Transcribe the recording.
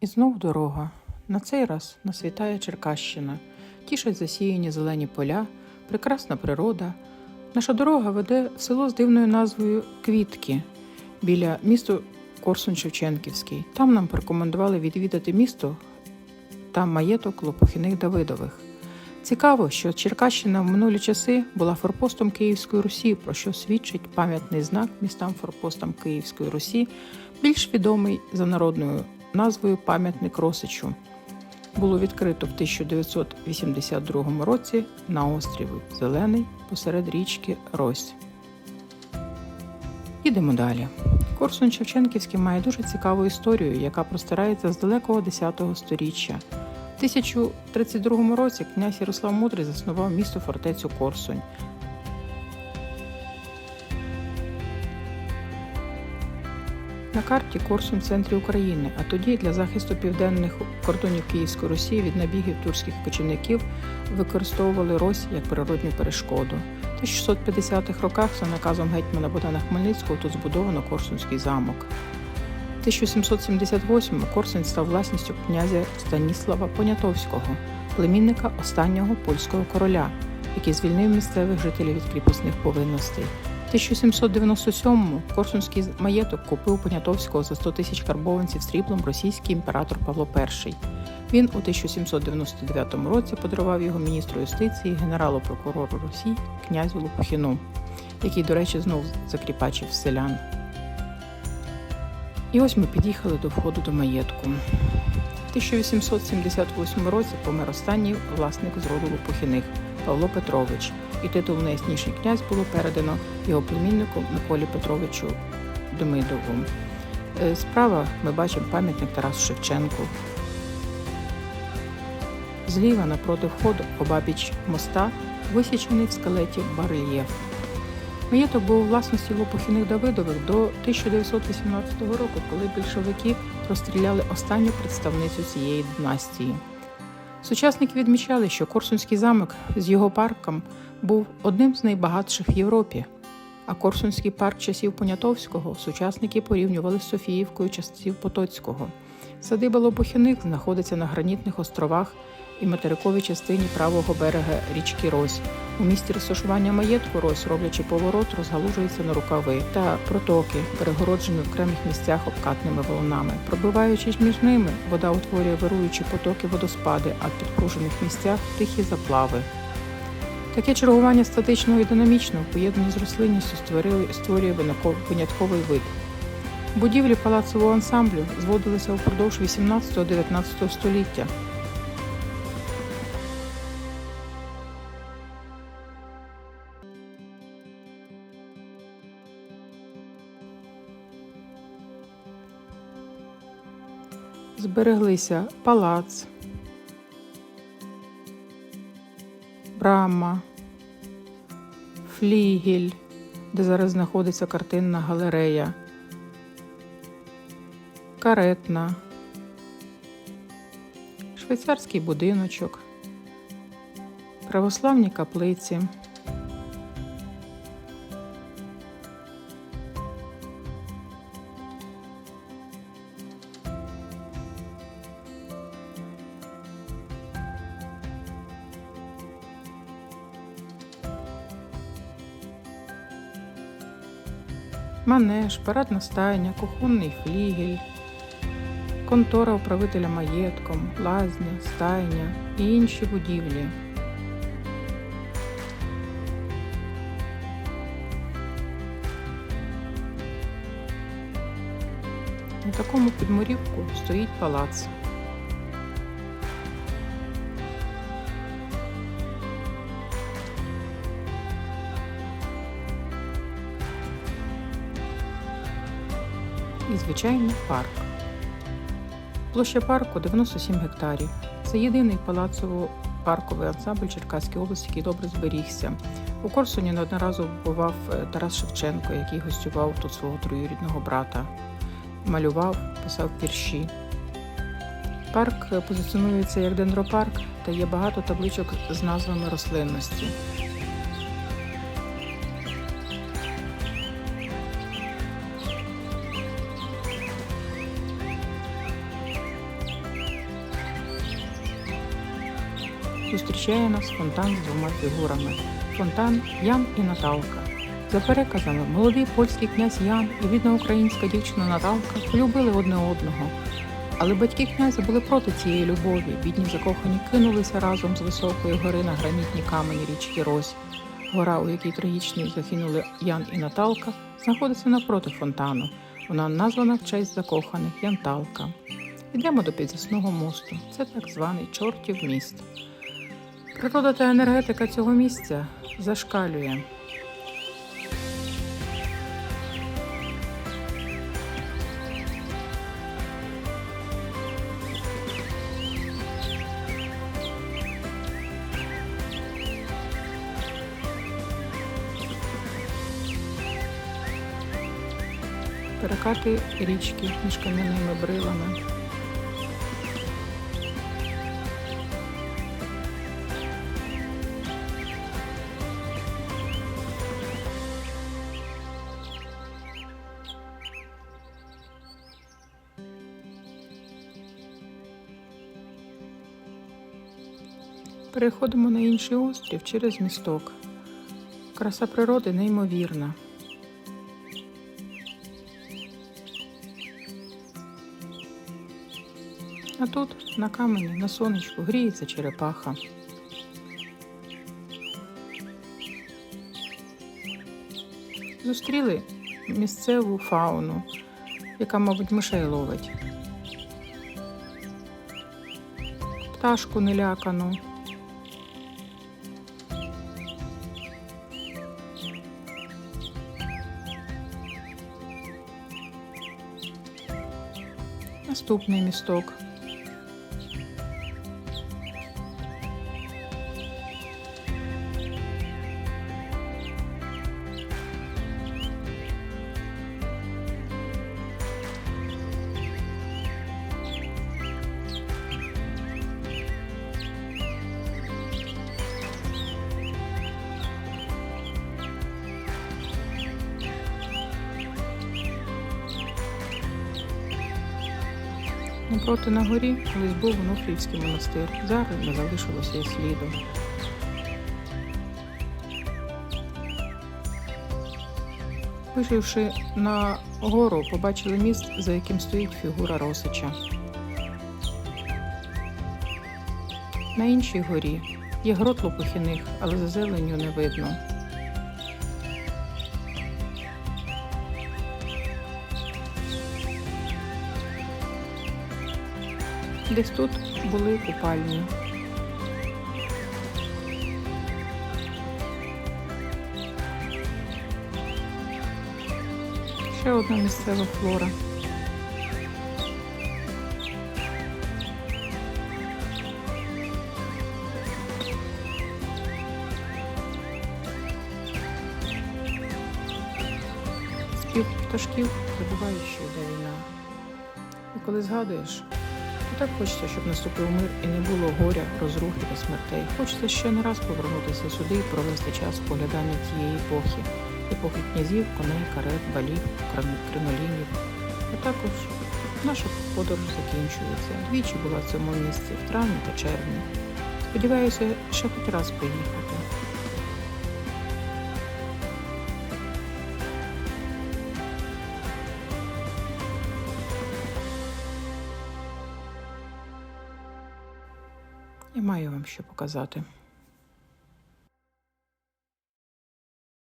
І знов дорога. На цей раз нас вітає Черкащина. Тішать засіяні зелені поля, прекрасна природа. Наша дорога веде в село з дивною назвою Квітки біля місту Корсун-Шевченківський. Там нам порекомендували відвідати місто та маєток Лопухиних Давидових. Цікаво, що Черкащина в минулі часи була форпостом Київської Русі, про що свідчить пам'ятний знак містам форпостам Київської Русі, більш відомий за народною назвою Пам'ятник Росичу. Було відкрито в 1982 році на острові Зелений посеред річки Рось. Їдемо далі. Корсун Шевченківський має дуже цікаву історію, яка простирається з далекого 10-го сторіччя. В 1032 році князь Ярослав Мудрий заснував місто фортецю Корсунь. На карті Корсунь в центрі України, а тоді для захисту південних кордонів Київської Росії від набігів турських кочівників використовували Рось як природню перешкоду. В 1650-х роках за наказом гетьмана Богдана Хмельницького тут збудовано Корсунський замок. 1778-му Корсунь став власністю князя Станіслава Понятовського, племінника останнього польського короля, який звільнив місцевих жителів від кріпосних повинностей. В 1797-му Корсунський маєток купив Понятовського за 100 тисяч карбованців сріблом російський імператор Павло І. Він у 1799 році подарував його міністру юстиції, генералу прокурору Росії князю Лопухіну, який, до речі, знов закріпачив селян. І ось ми під'їхали до входу до маєтку. В 1878 році помер останній власник з роду Лопухіних Павло Петрович, і титул найясніший князь було передано його племіннику Миколі Петровичу Демидову. Е, Справа ми бачимо пам'ятник Тарасу Шевченку. Зліва напроти входу обабіч моста висічений в скелеті барельєф. Маєток був у власності Лопухіних Давидових до 1918 року, коли більшовики розстріляли останню представницю цієї династії. Сучасники відмічали, що Корсунський замок з його парком був одним з найбагатших в Європі. А Корсунський парк часів Понятовського сучасники порівнювали з Софіївкою часів Потоцького. Садиба Лопухіних знаходиться на гранітних островах і материковій частині правого берега річки Рось. У місті розташування маєтку Рось, роблячи поворот, розгалужується на рукави та протоки, перегороджені в окремих місцях обкатними волнами. Пробиваючись між ними, вода утворює вируючі потоки водоспади, а в підпружених місцях тихі заплави. Таке чергування статичного і динамічного, поєднані з рослинністю, створили, створює винятковий вид. Будівлі палацового ансамблю зводилися впродовж 18-19 століття. Збереглися палац, брама, флігель, де зараз знаходиться картинна галерея, каретна, швейцарський будиночок, православні каплиці. Манеж, парадна стайня, кухонний флігель, контора управителя маєтком, лазня, стайня і інші будівлі. На такому підмурівку стоїть палац. І, звичайно, парк. Площа парку 97 гектарів. Це єдиний палацово-парковий ансамбль Черкаської області, який добре зберігся. У Корсуні неодноразово бував е, Тарас Шевченко, який гостював тут свого троюрідного брата, малював, писав вірші. Парк е, позиціонується як дендропарк та є багато табличок з назвами рослинності. Зустрічає нас фонтан з двома фігурами. Фонтан Ян і Наталка. За переказами, молодий польський князь Ян і відна українська дівчина Наталка полюбили одне одного. Але батьки князя були проти цієї любові. Бідні закохані кинулися разом з високої гори на гранітні камені річки Рось. Гора, у якій трагічно загинули Ян і Наталка, знаходиться навпроти фонтану. Вона названа в честь закоханих Янталка. Йдемо до підзасного мосту. Це так званий чортів міст. Природа та енергетика цього місця зашкалює. Перекати річки між кам'яними брилами. Переходимо на інший острів через місток. Краса природи неймовірна. А тут на камені, на сонечку, гріється черепаха. Зустріли місцеву фауну, яка, мабуть, мишей ловить. Пташку нелякану. Наступний місток. Напроти на горі колись був Онуфрівський монастир. Зараз не залишилося і сліду. Вийшовши на гору, побачили міст, за яким стоїть фігура Росича. На іншій горі є грот лопухіних, але за зеленню не видно. Десь тут були купальні. Ще одна місцева флора. Спів пташків забувають, що йде війна. І коли згадуєш, так хочеться, щоб наступив мир і не було горя, розрухи та смертей. Хочеться ще не раз повернутися сюди і провести час поглядання тієї епохи, епохи князів, коней, карет, балів, крин- кринолінів. А також наша подорож закінчується. Двічі була в цьому місці, в травні та червні. Сподіваюся, ще хоч раз приїхати. Маю вам що показати.